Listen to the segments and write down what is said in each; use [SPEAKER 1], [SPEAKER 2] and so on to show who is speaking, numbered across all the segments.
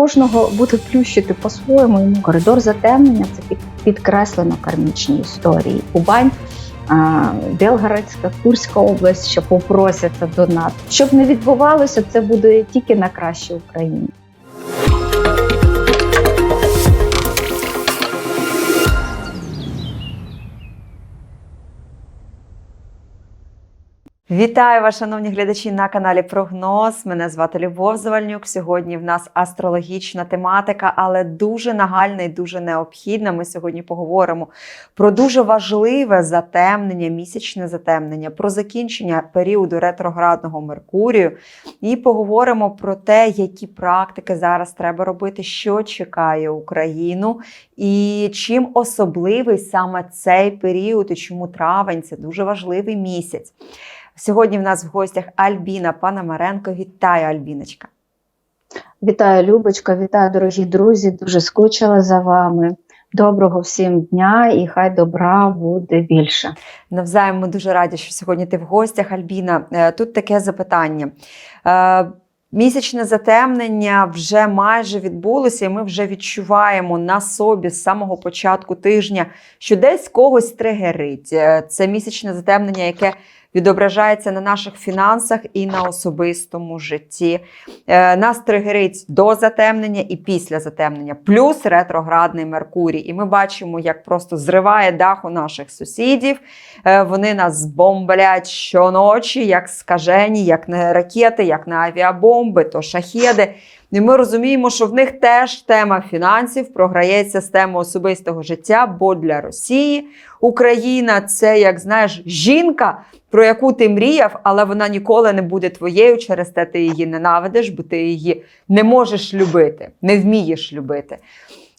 [SPEAKER 1] кожного буде плющити по-своєму. Йому коридор затемнення це під- підкреслено кармічні історії. Кубань, Белгородська, Курська область, що попросяться до нас. Щоб не відбувалося, це буде тільки на краще Україні.
[SPEAKER 2] Вітаю вас, шановні глядачі на каналі Прогноз. Мене звати Любов Завальнюк. Сьогодні в нас астрологічна тематика, але дуже нагальна і дуже необхідна. Ми сьогодні поговоримо про дуже важливе затемнення, місячне затемнення, про закінчення періоду ретроградного Меркурію. І поговоримо про те, які практики зараз треба робити, що чекає Україну, і чим особливий саме цей період, і чому травень це дуже важливий місяць. Сьогодні в нас в гостях Альбіна Панамаренко. Вітаю, Альбіночка.
[SPEAKER 1] Вітаю, Любочка, вітаю, дорогі друзі. Дуже скучила за вами. Доброго всім дня і хай добра буде більше.
[SPEAKER 2] Навзаєм ми дуже раді, що сьогодні ти в гостях, Альбіна. Е, Тут таке запитання. Е, Місячне затемнення вже майже відбулося, і ми вже відчуваємо на собі з самого початку тижня, що десь когось тригерить. Е, Це місячне затемнення, яке відображається на наших фінансах і на особистому житті. Е, Нас тригерить до затемнення і після затемнення, плюс ретроградний Меркурій. І ми бачимо, як просто зриває дах у наших сусідів. Е, Вони нас бомблять щоночі, як скажені, як на ракети, як на авіабомби, то шахеди. І ми розуміємо, що в них теж тема фінансів програється з теми особистого життя, бо для Росії Україна це, як знаєш, жінка, про яку ти мріяв, але вона ніколи не буде твоєю. Через те ти її ненавидиш, бо ти її не можеш любити, не вмієш любити.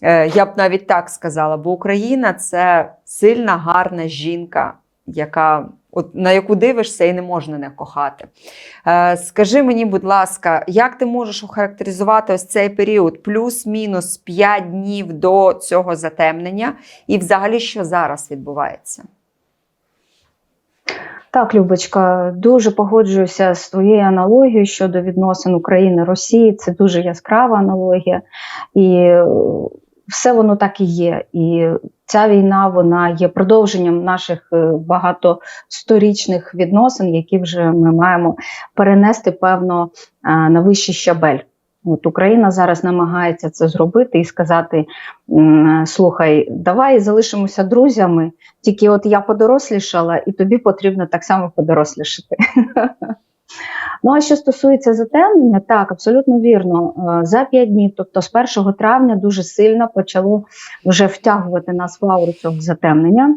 [SPEAKER 2] Е, Я б навіть так сказала, бо Україна це сильна, гарна жінка, яка от на яку дивишся і не можна не кохати. Е, Скажи мені, будь ласка, як ти можеш охарактеризувати ось цей період, плюс-мінус 5 днів до цього затемнення, і взагалі що зараз відбувається?
[SPEAKER 1] Так, Любочка, дуже погоджуюся з твоєю аналогією щодо відносин України Росії. Це дуже яскрава аналогія, і все воно так і є. І ця війна вона є продовженням наших е, багатосторічних відносин, які вже ми маємо перенести певно е, на вищий щабель. От Україна зараз намагається це зробити і сказати: слухай, давай залишимося друзями. Тільки от я подорослішала, і тобі потрібно так само подорослішати. Ну, а що стосується затемнення, так, абсолютно вірно. Е, За 5 днів, тобто з 1 травня, дуже сильно почало вже втягувати нас в ауру цього затемнення.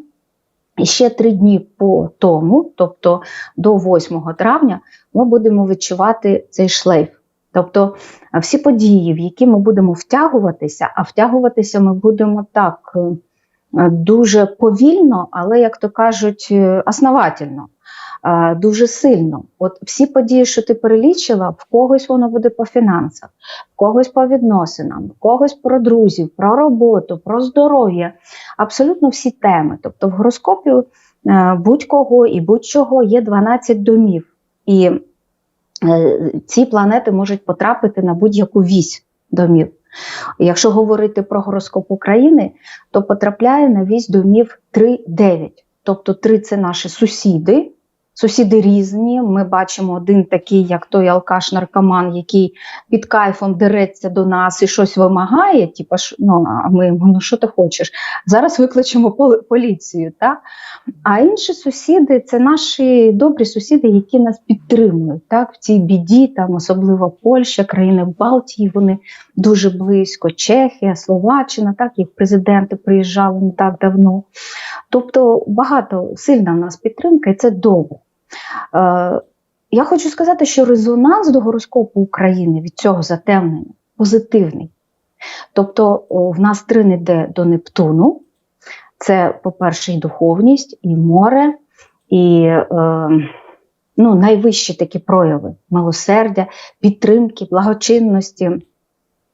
[SPEAKER 1] І ще три дні по тому, тобто до 8 травня, ми будемо відчувати цей шлейф. Тобто е, всі події, в які ми будемо втягуватися, а втягуватися ми будемо так е, дуже повільно, але, як то кажуть, основательно, дуже сильно. От всі події, що ти перелічила, в когось воно буде по фінансах, в когось по відносинам, в когось про друзів, про роботу, про здоров'я. Абсолютно всі теми. Тобто в гороскопі е, будь-кого і будь-чого є 12 домів. І е, ці планети можуть потрапити на будь-яку вісь домів. Якщо говорити про гороскоп України, то потрапляє на вісь домів 3-9. Тобто 3 – це наші сусіди. Сусіди різні. Ми бачимо один такий, як той алкаш-наркоман, який під кайфом дереться до нас і щось вимагає. Типу, ну а ми йому, ну що ти хочеш? Зараз викличемо поліцію. Так? А інші сусіди це наші добрі сусіди, які нас підтримують так, в цій біді, там особливо Польща, країни Балтії, вони дуже близько, Чехія, Словаччина, так, їх президенти приїжджали не так давно. Тобто багато сильна в нас підтримка, і це добре. Е, я хочу сказати, що резонанс до гороскопу України від цього затемнення позитивний. Тобто, в нас трин іде до Нептуну. Це, по-перше, і духовність, і море, і е, ну, найвищі такі прояви милосердя, підтримки, благочинності.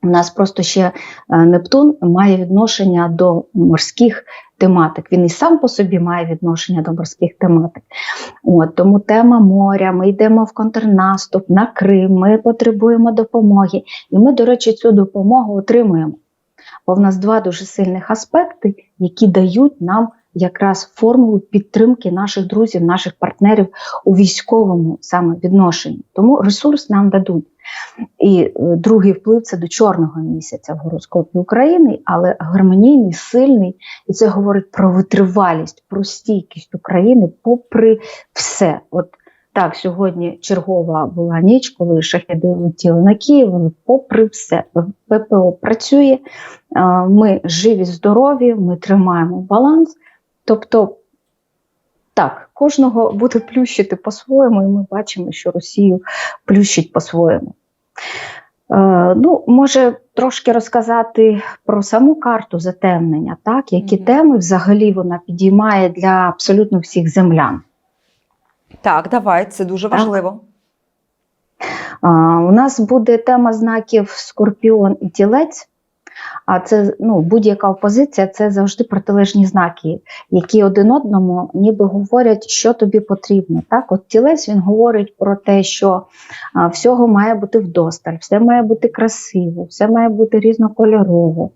[SPEAKER 1] У нас просто ще е, Нептун має відношення до морських тематик. Він і сам по собі має відношення до морських тематик. От, тому тема моря, ми йдемо в контрнаступ на Крим, ми потребуємо допомоги. І ми, до речі, цю допомогу отримуємо. Бо в нас два дуже сильних аспекти, які дають нам якраз формулу підтримки наших друзів, наших партнерів у військовому саме відношенні. Тому ресурс нам дадуть. І е, другий вплив це до чорного місяця в гороскопі України, але гармонійний, сильний, і це говорить про витривалість, про стійкість України, попри все. От так, сьогодні чергова була ніч, коли шахеди летіли на Київ, попри все, ППО працює, ми живі, здорові, ми тримаємо баланс. Тобто, так, кожного буде плющити по-своєму, і ми бачимо, що Росію плющить по-своєму. Е, ну, може трошки розказати про саму карту затемнення, так, які
[SPEAKER 2] Мгм.
[SPEAKER 1] теми взагалі вона підіймає для абсолютно всіх землян.
[SPEAKER 2] Так, давай, це дуже
[SPEAKER 1] Так.
[SPEAKER 2] важливо.
[SPEAKER 1] А, у нас буде тема знаків Скорпіон і Тілець. А це ну, будь-яка опозиція це завжди протилежні знаки, які один одному ніби говорять, що тобі потрібно. Так, от тілець він говорить про те, що а, всього має бути вдосталь, все має бути красиво, все має бути різнокольорово,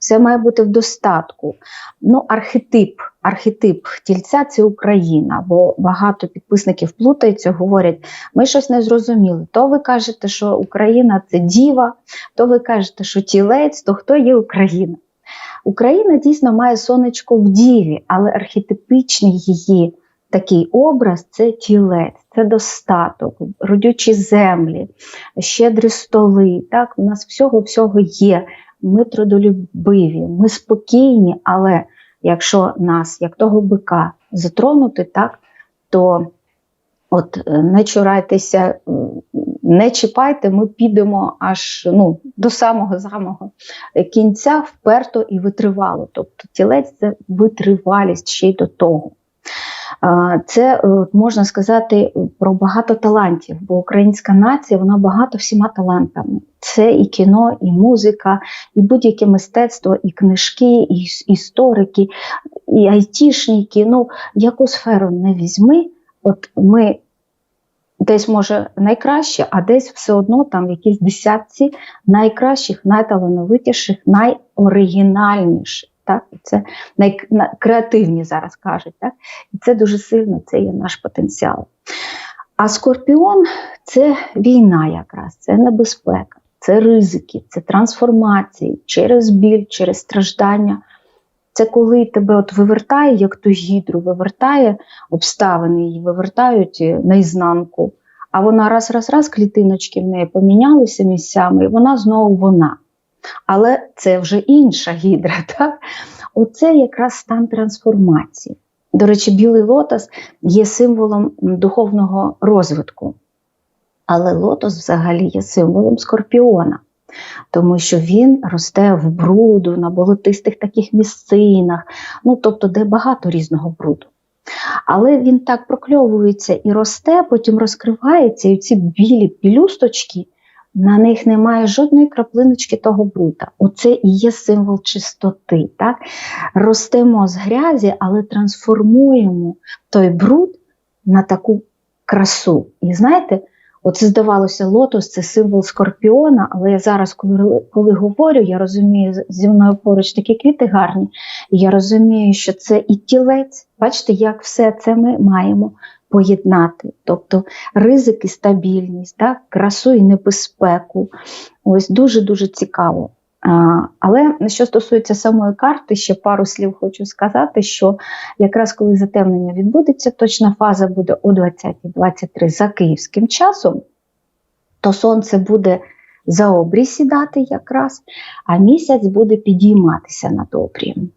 [SPEAKER 1] все має бути в достатку. Ну, архетип, архетип тільця це Україна, бо багато підписників плутаються, говорять, ми щось не зрозуміли. То ви кажете, що Україна це діва, то ви кажете, що тілець, то хто є Україна? Україна дійсно має сонечко в діві, але архетипічний її такий образ це тілець, це достаток, родючі землі, щедрі столи. Так, у нас всього-всього є. Ми трудолюбиві, ми спокійні, але якщо нас, як того бика, затронути, так, то от е, не чурайтеся, не чіпайте, ми підемо аж ну, до самого самого кінця вперто і витривало. Тобто тілець це витривалість ще й до того. Це е, можна сказати про багато талантів, бо українська нація вона багато всіма талантами. Це і кіно, і музика, і будь-яке мистецтво, і книжки, і історики, і айтішники. Ну, яку сферу не візьми, от ми десь може найкраще, а десь все одно там в якійсь десятці найкращих, найталановитіших, найоригінальніших. Так? Це найкреативні зараз кажуть. Так? І це дуже сильно, це є наш потенціал. А скорпіон це війна якраз, це небезпека, це ризики, це трансформації через біль, через страждання. Це коли тебе от вивертає, як ту гідру, вивертає обставини, її вивертають е, наізнанку, а вона раз, раз, раз, клітиночки в неї помінялися місцями, і вона знову вона. Але це вже інша гідра. Так? Оце якраз стан трансформації. До речі, білий лотос є символом духовного розвитку. Але лотос взагалі є символом скорпіона, тому що він росте в бруду, на болотистих таких місцинах, ну тобто, де багато різного бруду. Але він так прокльовується і росте, потім розкривається, і ці білі пілюсточки, на них немає жодної краплиночки того бруда. Оце і є символ чистоти. Так? Ростемо з грязі, але трансформуємо той бруд на таку красу. І знаєте, оце здавалося, лотос це символ скорпіона, але я зараз, коли, коли говорю, я розумію, зі мною поруч такі квіти гарні, і я розумію, що це і тілець. Бачите, як все це ми маємо поєднати. Тобто ризик і стабільність, так? красу і небезпеку. Ось дуже-дуже цікаво. А, Але що стосується самої карти, ще пару слів хочу сказати, що якраз коли затемнення відбудеться, точна фаза буде о 20.23 за київським часом, то сонце буде за обрій сідати якраз, а місяць буде підійматися над обрієм.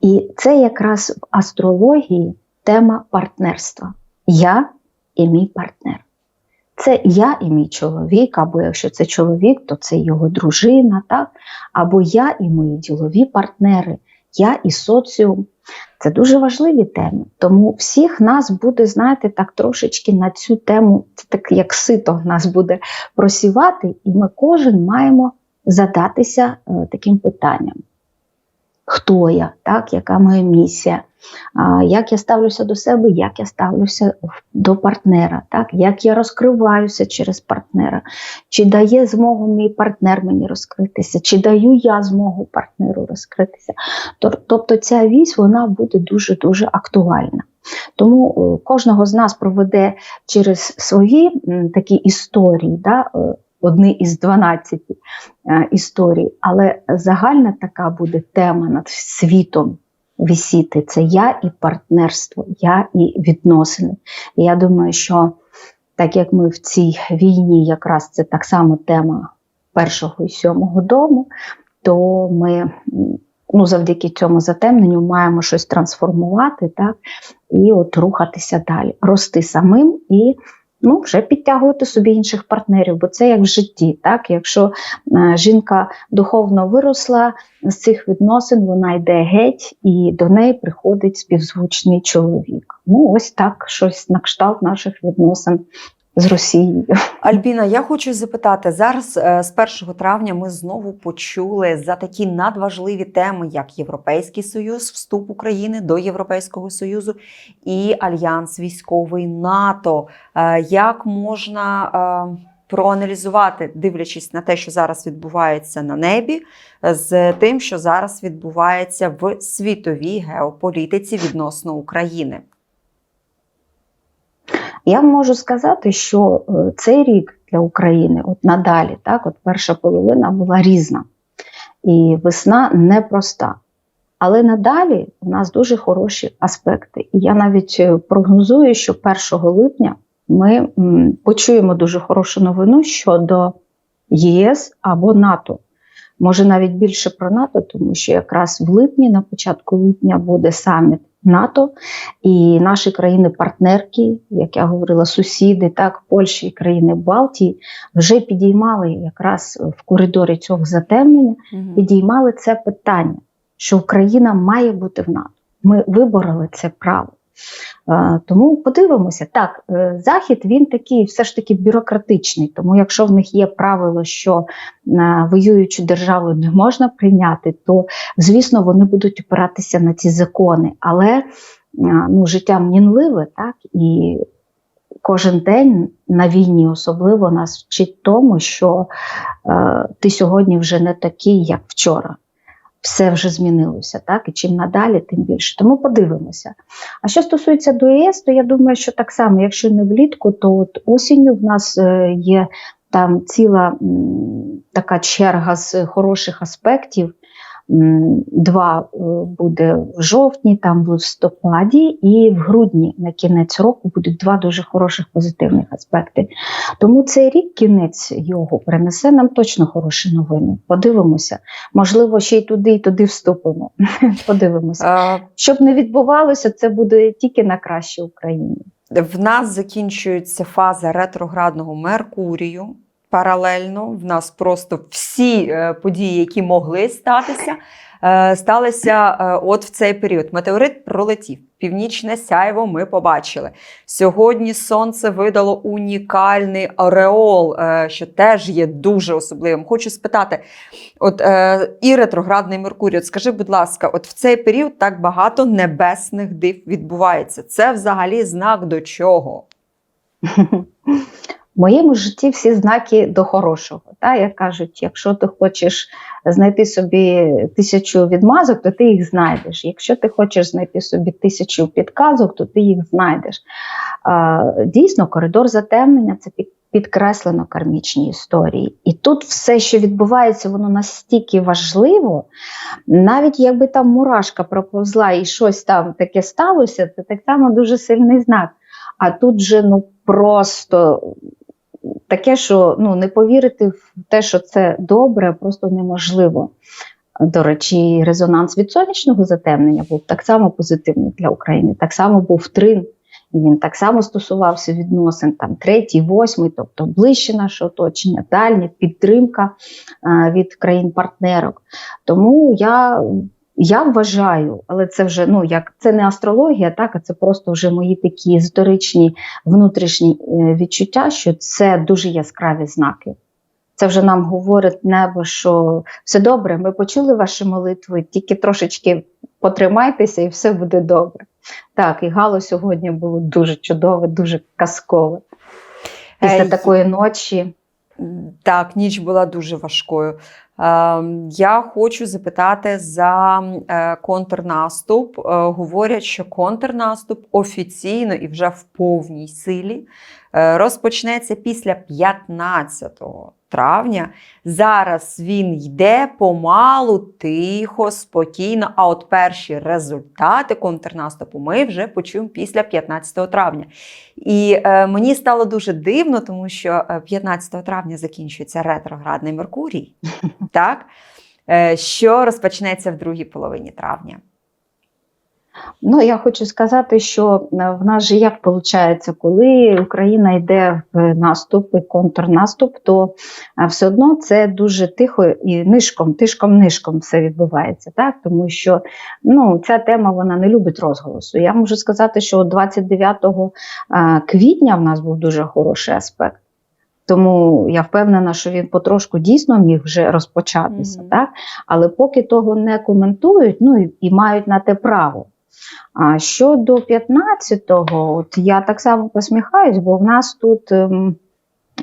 [SPEAKER 1] І це якраз в астрології тема партнерства. Я і мій партнер. Це я і мій чоловік, або якщо це чоловік, то це його дружина, так? або я і мої ділові партнери, я і соціум. Це дуже важливі теми. Тому всіх нас буде, знаєте, так трошечки на цю тему, це так як сито нас буде просівати, і ми кожен маємо задатися е, таким питанням. хто я, так, яка моя місія, як я ставлюся до себе, як я ставлюся до партнера, так, як я розкриваюся через партнера, чи дає змогу мій партнер мені розкритися, чи даю я змогу партнеру розкритися. Тобто ця вісь вона буде дуже-дуже актуальна. Тому е, кожного з нас проведе через свої такі історії, да, е, одні із 12 е, історій, але загальна така буде тема над світом висіти. Це я і партнерство, я і відносини. І я думаю, що так як ми в цій війні, якраз це так само тема першого і сьомого дому, то ми ну, завдяки цьому затемненню маємо щось трансформувати, так, і от рухатися далі, рости самим і ну, вже підтягувати собі інших партнерів, бо це як в житті. Так? Якщо е, жінка духовно виросла з цих відносин, вона йде геть, і до неї приходить співзвучний чоловік. Ну, ось так, щось на кшталт наших відносин з Росією.
[SPEAKER 2] Альбіна, я хочу запитати зараз е, з 1 травня ми знову почули за такі надважливі теми, як Європейський Союз, вступ України до Європейського Союзу і альянс військовий НАТО. Е, Як можна е, проаналізувати, дивлячись на те, що зараз відбувається на небі, з тим, що зараз відбувається в світовій геополітиці відносно України?
[SPEAKER 1] Я можу сказати, що е, цей рік для України, от надалі, так, от перша половина була різна, і весна непроста. Але надалі у нас дуже хороші аспекти. І я навіть е, прогнозую, що 1 липня ми почуємо дуже хорошу новину щодо ЄС або НАТО. Може навіть більше про НАТО, тому що якраз в липні, на початку липня, буде саміт НАТО, і наші країни-партнерки, як я говорила, сусіди, так, Польщі і країни Балтії, вже підіймали якраз в коридорі цього затемнення, підіймали це питання, що Україна має бути в НАТО. Ми вибороли це право. Тому подивимося, так, е, Захід він такий все ж таки бюрократичний, тому якщо в них є правило, що е, воюючу державу не можна прийняти, то звісно вони будуть опиратися на ці закони. Але е, ну, життя мінливе, так, і кожен день на війні особливо нас вчить тому, що е, ти сьогодні вже не такий, як вчора. Все вже змінилося, так і чим надалі, тим більше. Тому подивимося. А що стосується до ЄС, то я думаю, що так само, якщо не влітку, то от осінню в нас е, є там ціла така черга з хороших аспектів. Два е, буде в жовтні, там в листопаді, і в грудні на кінець року будуть два дуже хороших позитивних аспекти. Тому цей рік, кінець його, принесе нам точно хороші новини. Подивимося. Можливо, ще й туди, і туди вступимо. Подивимося. Щоб не відбувалося, це буде тільки на краще Україні.
[SPEAKER 2] В нас закінчується фаза ретроградного Меркурію. Паралельно в нас просто всі е, події, які могли статися, е, сталися е, от в цей період. Метеорит пролетів. Північне сяйво ми побачили. Сьогодні сонце видало унікальний ореол, що теж є дуже особливим. Хочу спитати: от і ретроградний Меркурій, от скажи, будь ласка, от в цей період так багато небесних див відбувається. Це взагалі знак до чого?
[SPEAKER 1] В моєму житті всі знаки до хорошого. Та, як кажуть, якщо ти хочеш знайти собі тисячу відмазок, то ти їх знайдеш. Якщо ти хочеш знайти собі тисячу підказок, то ти їх знайдеш. А, дійсно, коридор затемнення це підкреслено кармічні історії. І тут все, що відбувається, воно настільки важливо, навіть якби там мурашка проповзла і щось там таке сталося, це так само дуже сильний знак. А тут же ну просто таке, що ну, не повірити в те, що це добре, просто неможливо. До речі, резонанс від сонячного затемнення був так само позитивний для України, так само був трин, і він так само стосувався відносин там третій, восьмий, тобто ближче наше оточення, дальня підтримка е, від країн-партнерок. Тому я, я вважаю, але це вже ну як це не астрологія, так а це просто вже мої такі історичні внутрішні е, відчуття, що це дуже яскраві знаки. Це вже нам говорить небо, що все добре, ми почули ваші молитви, тільки трошечки потримайтеся і все буде добре. Так, і гало сьогодні було дуже чудове, дуже казкове. Після
[SPEAKER 2] Е,
[SPEAKER 1] такої ночі.
[SPEAKER 2] Так, ніч була дуже важкою. Е, Я хочу запитати за е, контрнаступ. Е, Говорять, що контрнаступ офіційно і вже в повній силі е, розпочнеться після 15 травня. Зараз він йде помалу, тихо, спокійно. А от перші результати контрнаступу ми вже почуємо після 15 травня. І е, мені стало дуже дивно, тому що е, 15 травня закінчується ретроградний Меркурій, так? Е, що розпочнеться в другій половині травня.
[SPEAKER 1] Ну, я хочу сказати, що е, в нас же як виходить, коли Україна йде в наступ і контрнаступ, то е, все одно це дуже тихо і нишком, тишком-нишком все відбувається, так? Тому що ну, ця тема вона не любить розголосу. Я можу сказати, що 29 е, квітня в нас був дуже хороший аспект. Тому я впевнена, що він потрошку дійсно міг вже розпочатися,
[SPEAKER 2] Мгм.
[SPEAKER 1] так? але поки того не коментують, ну і, і мають на те право. А щодо 15-го, от я так само посміхаюсь, бо в нас тут ем,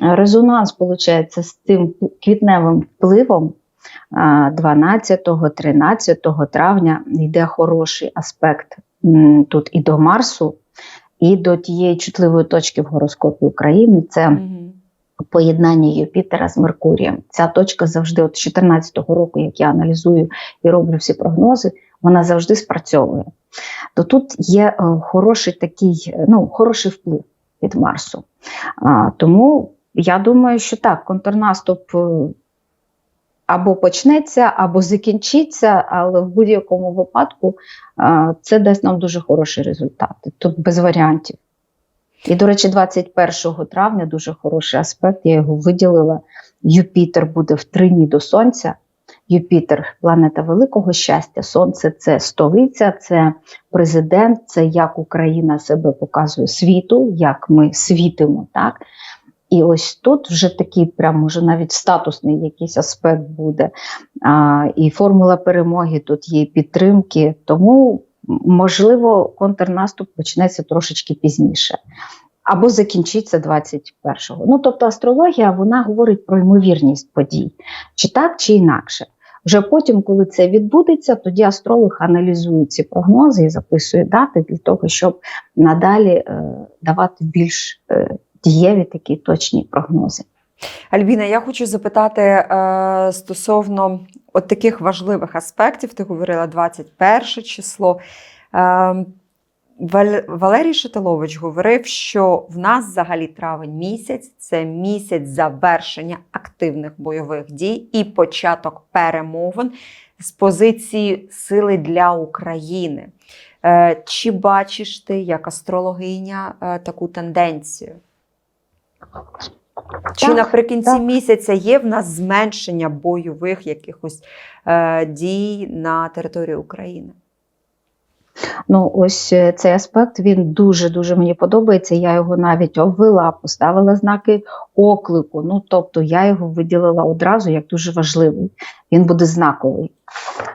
[SPEAKER 1] резонанс виходить з тим квітневим впливом. 12-13 травня йде хороший аспект тут і до Марсу, і до тієї чутливої точки в гороскопі України. Це
[SPEAKER 2] Мгм.
[SPEAKER 1] Поєднання Юпітера з Меркурієм. Ця точка завжди, от з 14-го року, як я аналізую і роблю всі прогнози, вона завжди спрацьовує. То тут є е, хороший такий, е, ну, хороший вплив від Марсу. А, тому я думаю, що так, контрнаступ е, або почнеться, або закінчиться, але в будь-якому випадку це дасть нам дуже хороші результати. Тут без варіантів. І, до речі, 21 травня дуже хороший аспект, я його виділила. Юпітер буде в трині до Сонця. Юпітер планета великого щастя. Сонце це столиця, це президент, це як Україна себе показує світу, як ми світимо. Так? І ось тут вже такий, прям може навіть статусний якийсь аспект буде. А, і формула перемоги тут є підтримки. Тому, можливо, контрнаступ почнеться трошечки пізніше. Або закінчиться 21-го. Ну, тобто астрологія вона говорить про ймовірність подій, чи так, чи інакше. Вже потім, коли це відбудеться, тоді астролог аналізує ці прогнози і записує дати для того, щоб надалі е, давати більш е, дієві такі точні прогнози.
[SPEAKER 2] Альбіна, я хочу запитати е, стосовно от таких важливих аспектів. Ти говорила 21 число. Е, Валерій Шатилович говорив, що в нас взагалі травень місяць це місяць завершення активних бойових дій і початок перемовин з позиції сили для України. Е, Чи бачиш ти як астрологиня е, таку тенденцію? Чи
[SPEAKER 1] Так,
[SPEAKER 2] наприкінці
[SPEAKER 1] так.
[SPEAKER 2] місяця є в нас зменшення бойових якихось е, дій на території України?
[SPEAKER 1] Ну, ось е, цей аспект він дуже дуже мені подобається. Я його навіть обвела, поставила знаки оклику. Ну, тобто я його виділила одразу як дуже важливий. Він буде знаковий.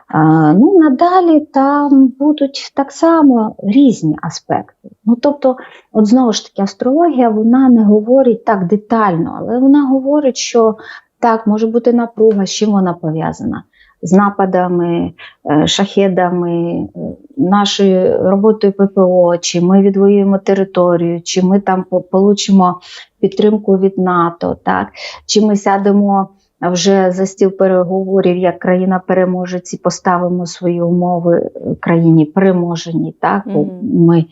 [SPEAKER 1] А, ну, надалі там будуть так само різні аспекти. Ну, тобто, от знову ж таки, астрологія вона не говорить так детально, але вона говорить, що так, може бути напруга, з чим вона пов'язана. З нападами, е, шахедами, е, нашою роботою ППО, чи ми відвоюємо територію, чи ми там получимо підтримку від НАТО, так? чи ми сядемо вже за стіл переговорів як країна переможець і поставимо свої умови е, країні переможеній. Так? Бо
[SPEAKER 2] Мгм.
[SPEAKER 1] Ми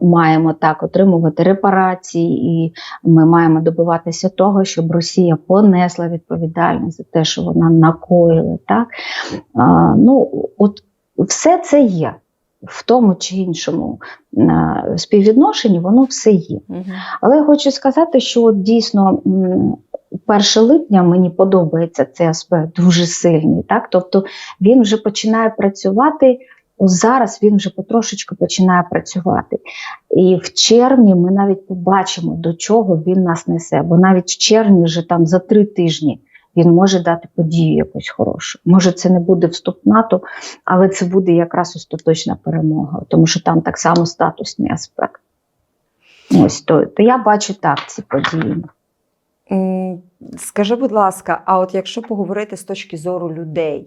[SPEAKER 1] маємо так отримувати репарації, і ми маємо добиватися того, щоб Росія понесла відповідальність за те, що вона накоїла. Так? Ну, от все це є в тому чи іншому е, співвідношенні, воно все є. Але я хочу сказати, що от дійсно м, 1 липня мені подобається цей аспект дуже сильний. Так? Тобто він вже починає працювати зараз він вже потрошечку починає працювати. І в червні ми навіть побачимо, до чого він нас несе. Бо навіть в червні, вже там за три тижні, він може дати подію якусь хорошу. Може, це не буде вступ НАТО, але це буде якраз остаточна перемога, тому що там так само статусний аспект. Ось то, то я бачу так ці події.
[SPEAKER 2] Скажи, будь ласка, а от якщо поговорити з точки зору людей,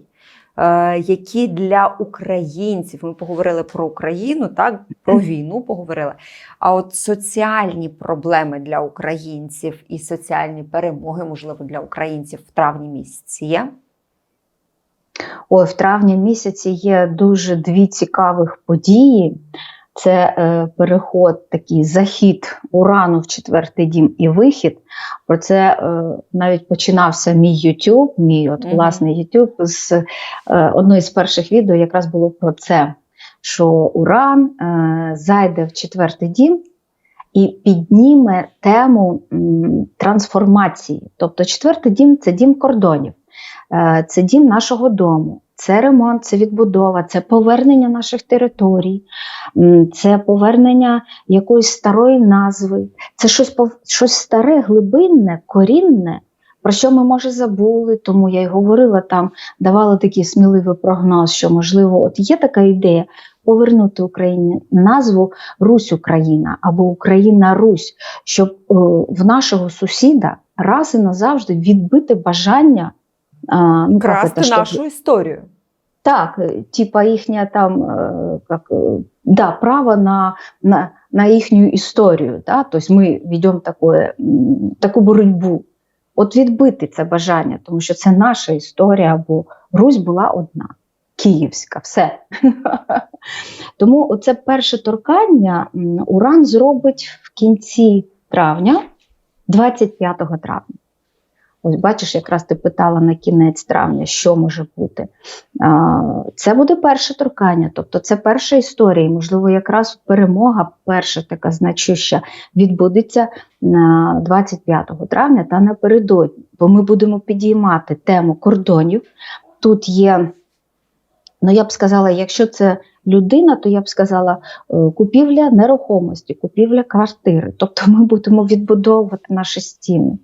[SPEAKER 2] які для українців, ми поговорили про Україну, так, про війну поговорили. А от соціальні проблеми для українців і соціальні перемоги, можливо, для українців в травні місяці є?
[SPEAKER 1] Ой, в травні місяці є дуже дві цікавих події. Це е, переход, такий захід урану в четвертий дім і вихід. Про це е, навіть починався мій YouTube, мій от, власний YouTube. З е, одної з перших відео якраз було про це, що Уран е, зайде в четвертий дім і підніме тему м, трансформації. Тобто, четвертий дім це дім кордонів. Е, Це дім нашого дому, це ремонт, це відбудова, це повернення наших територій, це повернення якоїсь старої назви, це щось, щось старе, глибинне, корінне, про що ми, може, забули. Тому я й говорила там, давала такий сміливий прогноз, що, можливо, от є така ідея повернути Україні назву Русь Україна або Україна Русь, щоб е, в нашого сусіда раз і назавжди відбити бажання А, ну, как
[SPEAKER 2] Красти
[SPEAKER 1] это, чтоб-
[SPEAKER 2] нашу історію.
[SPEAKER 1] Так, э, типа їхня там, э, как, э, да, право на, на, на їхню історію. Да? Тобто ми ведемо таке, м, таку боротьбу. От відбити це бажання, тому що це наша історія, бо Русь була одна, київська, все. Тому оце перше торкання м, Уран зробить в кінці травня, 25 травня. Ось бачиш, якраз ти питала на кінець травня, що може бути. Це буде перше торкання, тобто це перша історія. Можливо, якраз перемога, перша така значуща, відбудеться на 25 травня та напередодні. Бо ми будемо підіймати тему кордонів. Тут є, ну я б сказала, якщо це людина, то я б сказала е, купівля нерухомості, купівля квартири. Тобто ми будемо відбудовувати наші стіни.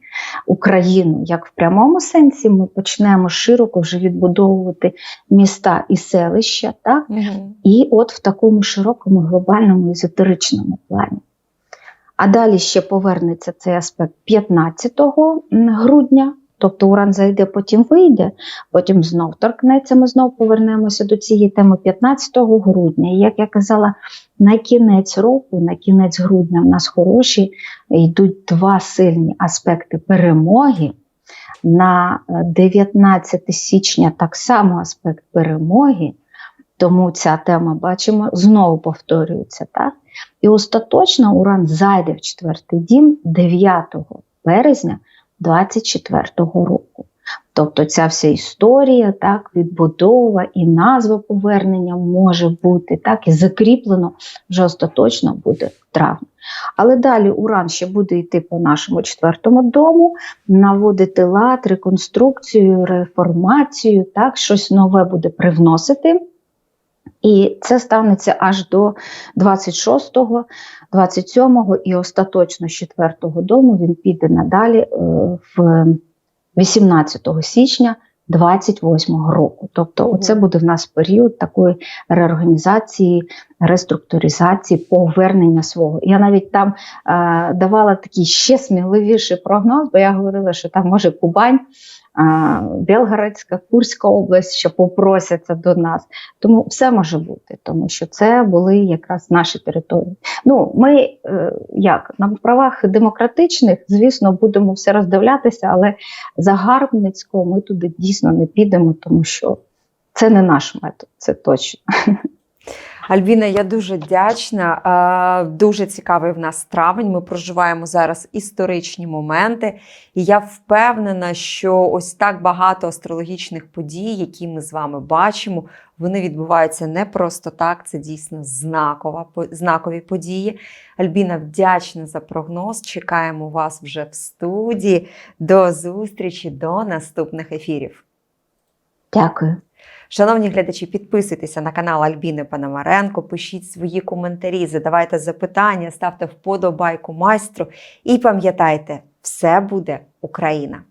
[SPEAKER 1] Україну, як в прямому сенсі, ми почнемо широко вже відбудовувати міста і селища, так? і от в такому широкому глобальному езотеричному плані. А далі ще повернеться цей аспект 15 грудня, тобто Уран зайде, потім вийде, потім знов торкнеться, ми знов повернемося до цієї теми 15 грудня. І як я казала, на кінець року, на кінець грудня, в нас хороші йдуть два сильні аспекти перемоги. На е, 19 січня так само аспект перемоги, тому ця тема, бачимо, знову повторюється. Так? І остаточно Уран зайде в четвертий дім 9 березня 24-го року. Тобто ця вся історія, так, відбудова і назва повернення може бути так, і закріплено вже остаточно буде в травні. Але далі Уран ще буде йти по нашому четвертому дому, наводити лад, реконструкцію, реформацію, так, щось нове буде привносити. І це станеться аж до 26-го, 27-го і остаточно з 4-го дому він піде надалі е, в 18 січня 28-го року. Тобто,
[SPEAKER 2] Ого.
[SPEAKER 1] це буде в нас період такої реорганізації, реструктуризації, повернення свого. Я навіть там е, давала такий ще сміливіший прогноз, бо я говорила, що там може Кубань. Белгородська, Курська область, що попросяться до нас. Тому все може бути, тому що це були якраз наші території. Ну, ми е, як на правах демократичних, звісно, будемо все роздивлятися, але загарбницько ми туди дійсно не підемо, тому що це не наш метод, це точно.
[SPEAKER 2] Альбіна, я дуже вдячна. Дуже цікавий в нас травень. Ми проживаємо зараз історичні моменти, і я впевнена, що ось так багато астрологічних подій, які ми з вами бачимо, вони відбуваються не просто так. Це дійсно знакова знакові події. Альбіна, вдячна за прогноз. Чекаємо вас вже в студії. До зустрічі, до наступних ефірів.
[SPEAKER 1] Дякую.
[SPEAKER 2] Шановні глядачі, підписуйтеся на канал Альбіни Пономаренко, пишіть свої коментарі, задавайте запитання, ставте вподобайку майстру і пам'ятайте, все буде Україна!